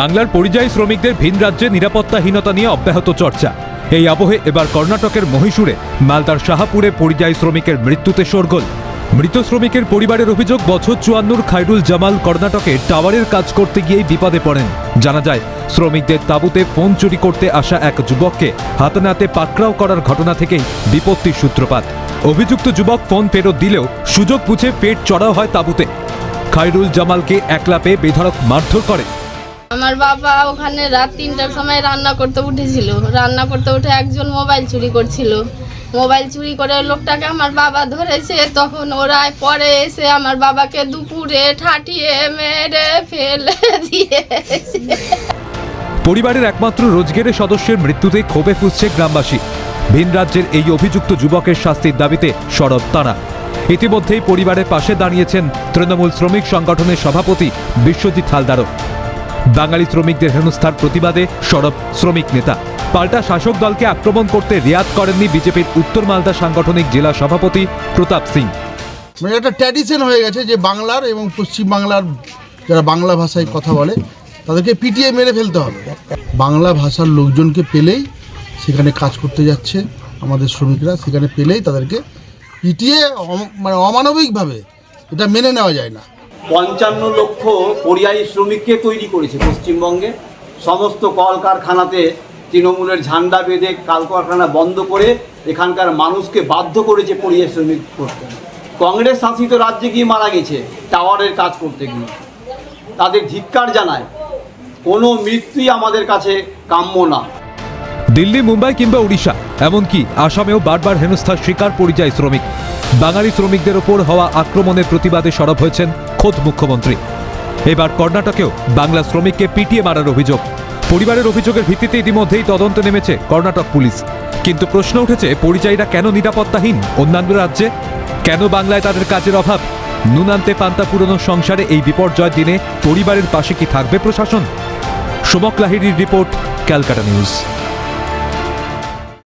বাংলার পরিযায়ী শ্রমিকদের ভিন রাজ্যে নিরাপত্তাহীনতা নিয়ে অব্যাহত চর্চা। এই আবহে এবার কর্ণাটকের মহীশূরে, মালদার শাহাপুরে পরিযায়ী শ্রমিকের মৃত্যুতে শোরগোল। মৃত শ্রমিকের পরিবারের অভিযোগ, বছর চুয়ান্নর খাইরুল জামাল কর্ণাটকে টাওয়ারের কাজ করতে গিয়েই বিপদে পড়েন। জানা যায়, শ্রমিকদের তাঁবুতে ফোন চুরি করতে আসা এক যুবককে হাতে নাতে পাকড়াও করার ঘটনা থেকেই বিপত্তির সূত্রপাত। অভিযুক্ত যুবক ফোন ফেরত দিলেও সুযোগ বুঝে পেট চড়াও হয় তাঁবুতে। খাইরুল জামালকে একলা পেয়ে বেধড়ক মারধর করে। আমার বাবা ওখানে রাত তিনটার সময় রান্না করতে উঠেছিল। রান্না করতে উঠে একজন মোবাইল চুরি করছিল। মোবাইল চুরি করে লোকটাকে আমার বাবা ধরেছে। তখন ওরা পরে এসে আমার বাবাকে দুপুরে ঠাটিয়ে মেরে ফেলে দিয়েছে। পরিবারের একমাত্র রোজগেরে সদস্যের মৃত্যুতে ক্ষোভে ফুসছে গ্রামবাসী। ভিন রাজ্যের এই অভিযুক্ত যুবকের শাস্তির দাবিতে সরব তারা। ইতিমধ্যেই পরিবারের পাশে দাঁড়িয়েছেন তৃণমূল শ্রমিক সংগঠনের সভাপতি বিশ্বজিৎ হালদারও। বাঙালি শ্রমিকদের হেনস্থার প্রতিবাদে সরব শ্রমিক নেতা। পাল্টা শাসক দলকে আক্রমণ করতে রিয়াদ করেননি বিজেপির উত্তর মালদা সাংগঠনিক জেলা সভাপতি প্রতাপ সিং। মানে একটা ট্র্যাডিশন হয়ে গেছে যে বাংলার এবং পশ্চিম বাংলার যারা বাংলা ভাষায় কথা বলে, তাদেরকে পিটিয়ে মেরে ফেলতে হবে। বাংলা ভাষার লোকজনকে পেলেই সেখানে কাজ করতে যাচ্ছে আমাদের শ্রমিকরা, সেখানে পেলেই তাদেরকে পিটিয়ে মানে অমানবিকভাবে এটা মেনে নেওয়া যায় না। পঞ্চান্ন লক্ষ পরিযায়ী শ্রমিককে তৈরি করেছে পশ্চিমবঙ্গে। সমস্ত কলকারখানাতে তৃণমূলের ঝান্ডা বেঁধে কলকারখানা বন্ধ করে এখানকার মানুষকে বাধ্য করেছে পরিযায়ী শ্রমিক করতে। কংগ্রেস শাসিত রাজ্যে গিয়ে মারা গেছে টাওয়ারের কাজ করতে গিয়ে। তাদের ধিক্কার জানায়, কোনো মৃত্যুই আমাদের কাছে কাম্য না। দিল্লি, মুম্বাই কিংবা উড়িষ্যা, এমনকি আসামেও বারবার হেনস্থার শিকার পরিযায়ী শ্রমিক। বাঙালি শ্রমিকদের ওপর হওয়া আক্রমণের প্রতিবাদে সরব হয়েছেন খোদ মুখ্যমন্ত্রী। এবার কর্ণাটকেও বাংলা শ্রমিককে পিটিয়ে মারার অভিযোগ। পরিবারের অভিযোগের ভিত্তিতে ইতিমধ্যেই তদন্ত নেমেছে কর্ণাটক পুলিশ। কিন্তু প্রশ্ন উঠেছে, পরিযায়ীরা কেন নিরাপত্তাহীন? অন্যান্য রাজ্যে? কেন বাংলায় তাদের কাজের অভাব? নুনান্তে পান্তা পুরনো সংসারে এই বিপর্যয় দিনে পরিবারের পাশে কি থাকবে প্রশাসন? সোমক লাহিড়ির রিপোর্ট, ক্যালকাটা নিউজ।